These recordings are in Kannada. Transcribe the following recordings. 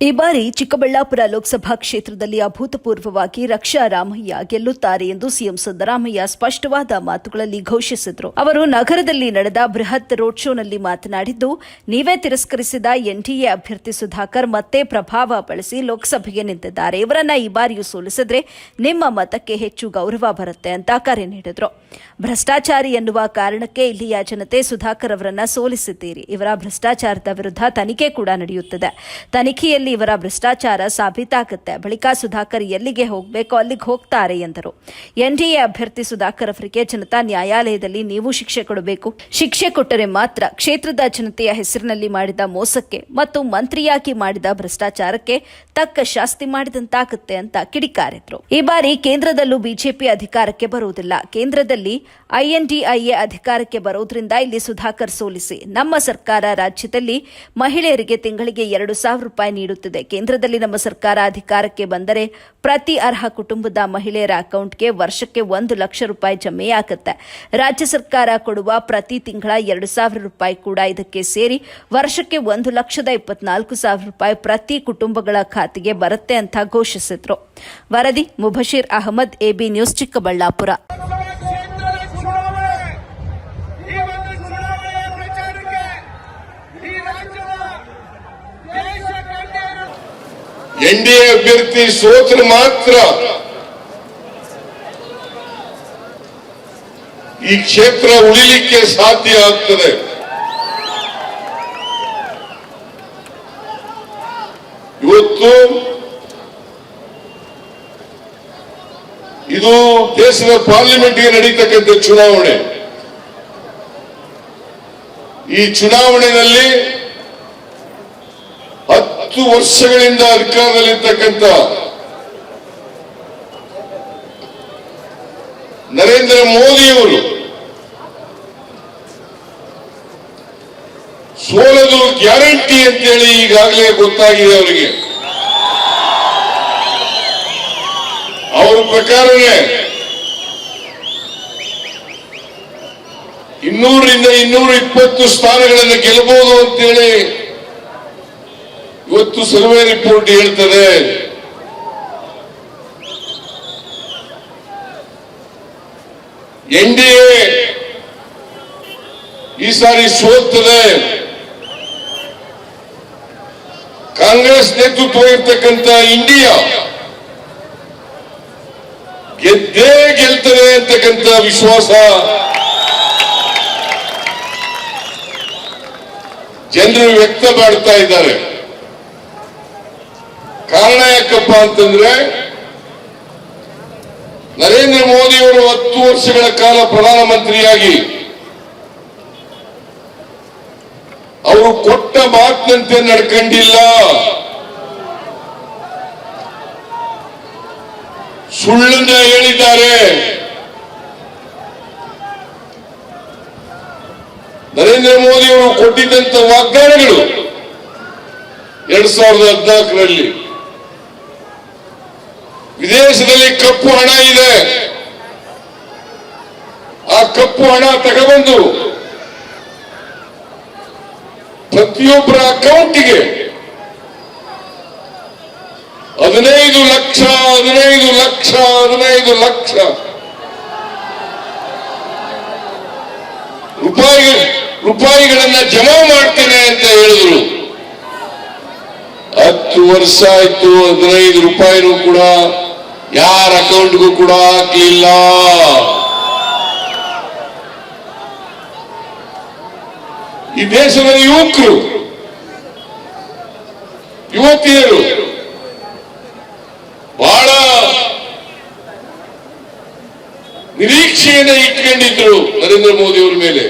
ಈ ಬಾರಿ ಚಿಕ್ಕಬಳ್ಳಾಪುರ ಲೋಕಸಭಾ ಕ್ಷೇತ್ರದಲ್ಲಿ ಅಭೂತಪೂರ್ವವಾಗಿ ರಕ್ಷಾ ರಾಮಯ್ಯ ಗೆಲ್ಲುತ್ತಾರೆ ಎಂದು ಸಿಎಂ ಸಿದ್ದರಾಮಯ್ಯ ಸ್ಪಷ್ಟವಾದ ಮಾತುಗಳಲ್ಲಿ ಘೋಷಿಸಿದರು. ಅವರು ನಗರದಲ್ಲಿ ನಡೆದ ಬೃಹತ್ ರೋಡ್ ಶೋನಲ್ಲಿ ಮಾತನಾಡಿದ್ದು, ನೀವೇ ತಿರಸ್ಕರಿಸಿದ ಎನ್ಡಿಎ ಅಭ್ಯರ್ಥಿ ಸುಧಾಕರ್ ಮತ್ತೆ ಪ್ರಭಾವ ಬಳಸಿ ಲೋಕಸಭೆಗೆ ನಿಂತಿದ್ದಾರೆ. ಇವರನ್ನ ಈ ಬಾರಿಯೂ ಸೋಲಿಸಿದ್ರೆ ನಿಮ್ಮ ಮತಕ್ಕೆ ಹೆಚ್ಚು ಗೌರವ ಬರುತ್ತೆ ಅಂತ ಕರೆ ನೀಡಿದರು. ಭ್ರಷ್ಟಾಚಾರಿ ಎನ್ನುವ ಕಾರಣಕ್ಕೆ ಇಲ್ಲಿಯ ಜನತೆ ಸುಧಾಕರ್ ಅವರನ್ನ ಸೋಲಿಸಿದ್ದೀರಿ. ಇವರ ಭ್ರಷ್ಟಾಚಾರದ ವಿರುದ್ಧ ತನಿಖೆ ಕೂಡ ನಡೆಯುತ್ತಿದೆ. ತನಿಖೆಯಲ್ಲಿ ಇವರ ಭ್ರಷ್ಟಾಚಾರ ಸಾಬೀತಾಗುತ್ತೆ. ಬಳಿಕ ಸುಧಾಕರ್ ಎಲ್ಲಿಗೆ ಹೋಗಬೇಕೋ ಅಲ್ಲಿಗೆ ಹೋಗ್ತಾರೆ ಎಂದರು. ಎನ್ಡಿಎ ಅಭ್ಯರ್ಥಿ ಸುಧಾಕರ್ ಅವರಿಗೆ ಜನತಾ ನ್ಯಾಯಾಲಯದಲ್ಲಿ ನೀವು ಶಿಕ್ಷೆ ಕೊಡಬೇಕು. ಶಿಕ್ಷೆ ಕೊಟ್ಟರೆ ಮಾತ್ರ ಕ್ಷೇತ್ರದ ಜನತೆಯ ಹೆಸರಿನಲ್ಲಿ ಮಾಡಿದ ಮೋಸಕ್ಕೆ ಮತ್ತು ಮಂತ್ರಿಯಾಗಿ ಮಾಡಿದ ಭ್ರಷ್ಟಾಚಾರಕ್ಕೆ ತಕ್ಕ ಶಾಸ್ತಿ ಮಾಡಿದಂತಾಗುತ್ತೆ ಅಂತ ಕಿಡಿಕಾರಿದ್ರು. ಈ ಬಾರಿ ಕೇಂದ್ರದಲ್ಲೂ ಬಿಜೆಪಿ ಅಧಿಕಾರಕ್ಕೆ ಬರುವುದಿಲ್ಲ. ಕೇಂದ್ರದಲ್ಲಿ ಐಎನ್ಡಿಐಎ ಅಧಿಕಾರಕ್ಕೆ ಬರೋದ್ರಿಂದ ಇಲ್ಲಿ ಸುಧಾಕರ್ ಸೋಲಿಸಿ. ನಮ್ಮ ಸರ್ಕಾರ ರಾಜ್ಯದಲ್ಲಿ ಮಹಿಳೆಯರಿಗೆ ತಿಂಗಳಿಗೆ ಎರಡು ಸಾವಿರ ರೂಪಾಯಿ ನೀಡುತ್ತಿದೆ ಕೇಂದ್ರದಲ್ಲಿ ನಮ್ಮ ಸರ್ಕಾರ ಅಧಿಕಾರಕ್ಕೆ ಬಂದರೆ ಪ್ರತಿ ಅರ್ಹ ಕುಟುಂಬದ ಮಹಿಳೆಯರ ಅಕೌಂಟ್ಗೆ ವರ್ಷಕ್ಕೆ ಒಂದು ಲಕ್ಷ ರೂಪಾಯಿ ಜಮೆಯಾಗುತ್ತೆ. ರಾಜ್ಯ ಸರ್ಕಾರ ಕೊಡುವ ಪ್ರತಿ ತಿಂಗಳ ಎರಡು ಸಾವಿರ ರೂಪಾಯಿ ಕೂಡ ಇದಕ್ಕೆ ಸೇರಿ ವರ್ಷಕ್ಕೆ ಒಂದು ಲಕ್ಷದ ಇಪ್ಪತ್ನಾಲ್ಕು ಸಾವಿರ ರೂಪಾಯಿ ಪ್ರತಿ ಕುಟುಂಬಗಳ ಖಾತೆಗೆ ಬರುತ್ತೆ ಅಂತ ಘೋಷಿಸಿದ್ರು. ವರದಿ, ಮುಬಶೀರ್ ಅಹಮದ್, ಎಬಿ ನ್ಯೂಸ್, ಚಿಕ್ಕಬಳ್ಳಾಪುರ ಕ್ಷೇತ್ರದ ಚುನಾವಣೆ ಈ ಒಂದು ಚುನಾವಣೆಯ ಪ್ರಚಾರಕ್ಕೆ ಈ ರಾಜ್ಯದ ದೇಶ ಕಂಡಿರುವ ಎನ್ಡಿಎ ಅಭ್ಯರ್ಥಿ ಸೋತ್ರ ಮಾತ್ರ. ಈ ಕ್ಷೇತ್ರ ಉಳಿಲಿಕ್ಕೆ ಸಾಧ್ಯ ಆಗ್ತದೆ. ಇವತ್ತು ಇದು ದೇಶದ ಪಾರ್ಲಿಮೆಂಟ್ಗೆ ನಡೀತಕ್ಕಂಥ ಚುನಾವಣೆ. ಈ ಚುನಾವಣೆಯಲ್ಲಿ ಹತ್ತು ವರ್ಷಗಳಿಂದ ಅಧಿಕಾರದಲ್ಲಿರ್ತಕ್ಕಂಥ ನರೇಂದ್ರ ಮೋದಿಯವರು ಸೋಲದು ಗ್ಯಾರಂಟಿ ಅಂತೇಳಿ ಈಗಾಗಲೇ ಗೊತ್ತಾಗಿದೆ ಅವರಿಗೆ. ಅವರ ಪ್ರಕಾರವೇ ಇನ್ನೂರರಿಂದ ಇನ್ನೂರ ಇಪ್ಪತ್ತು ಸ್ಥಾನಗಳನ್ನು ಗೆಲ್ಲಬಹುದು ಅಂತೇಳಿ ಇವತ್ತು ಸರ್ವೆ ರಿಪೋರ್ಟ್ ಹೇಳ್ತದೆ. ಎನ್ ಡಿ ಎ ಈ ಸಾರಿ ಸೋಲ್ತದೆ ಕಾಂಗ್ರೆಸ್ ನೇತೃತ್ವ ಇರ್ತಕ್ಕಂಥ ಇಂಡಿಯಾ ಗೆದ್ದೇ ಗೆಲ್ತದೆ ಅಂತಕ್ಕಂಥ ವಿಶ್ವಾಸ. ಜನರು ವ್ಯಕ್ತ ಮಾಡ್ತಾ ಇದ್ದಾರೆ. ಕಾರಣ ಯಾಕಪ್ಪ ಅಂತಂದ್ರೆ, ನರೇಂದ್ರ ಮೋದಿಯವರು ಹತ್ತು ವರ್ಷಗಳ ಕಾಲ ಪ್ರಧಾನಮಂತ್ರಿಯಾಗಿ, ಅವರು ಕೊಟ್ಟ ಮಾತಿನಂತೆ ನಡ್ಕೊಂಡಿಲ್ಲ. ಸುಳ್ಳನ್ನ ಹೇಳಿದ್ದಾರೆ. ನರೇಂದ್ರ ಮೋದಿ ಅವರು ಕೊಟ್ಟಿದ್ದಂತ ವಾಗ್ದಾನಗಳು, ಎರಡ್ ಸಾವಿರದ ಹದಿನಾಲ್ಕರಲ್ಲಿ. ಕಪ್ಪು ಹಣ ಇದೆ. ಆ ಕಪ್ಪು ಹಣ ತಗೊಬಂದು ಪ್ರತಿಯೊಬ್ಬರ ಅಕೌಂಟಿಗೆ ಹದಿನೈದು ಲಕ್ಷ ಹದಿನೈದು ಲಕ್ಷ ಹದಿನೈದು ಲಕ್ಷ ರೂಪಾಯಿ, ರೂಪಾಯಿಗಳನ್ನ ಜಮಾ ಮಾಡ್ತೇನೆ ಅಂತ ಹೇಳಿದ್ರು. ಹತ್ತು ವರ್ಷ ಆಯ್ತು, ಹದಿನೈದು ರೂಪಾಯಿನೂ ಕೂಡ ಯಾರ ಅಕೌಂಟ್ಗೂ ಕೂಡ ಹಾಕ್ಲಿಲ್ಲ. ಈ ದೇಶದ ಯುವಕರು, ಯುವತಿಯರು ಬಹಳ ನಿರೀಕ್ಷೆಯನ್ನ ಇಟ್ಕೊಂಡಿದ್ರು ನರೇಂದ್ರ ಮೋದಿ ಅವರ ಮೇಲೆ.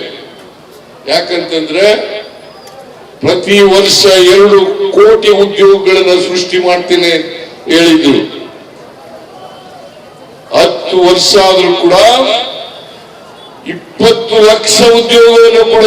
ಯಾಕಂತಂದ್ರೆ ಪ್ರತಿ ವರ್ಷ ಎರಡು ಕೋಟಿ ಉದ್ಯೋಗಗಳನ್ನ ಸೃಷ್ಟಿ ಮಾಡ್ತೇನೆ ಹೇಳಿದ್ರು. ವರ್ಷ ಆದರೂ ಕೂಡ ಇಪ್ಪತ್ತು ಲಕ್ಷ ಉದ್ಯೋಗವನ್ನು ಕೂಡ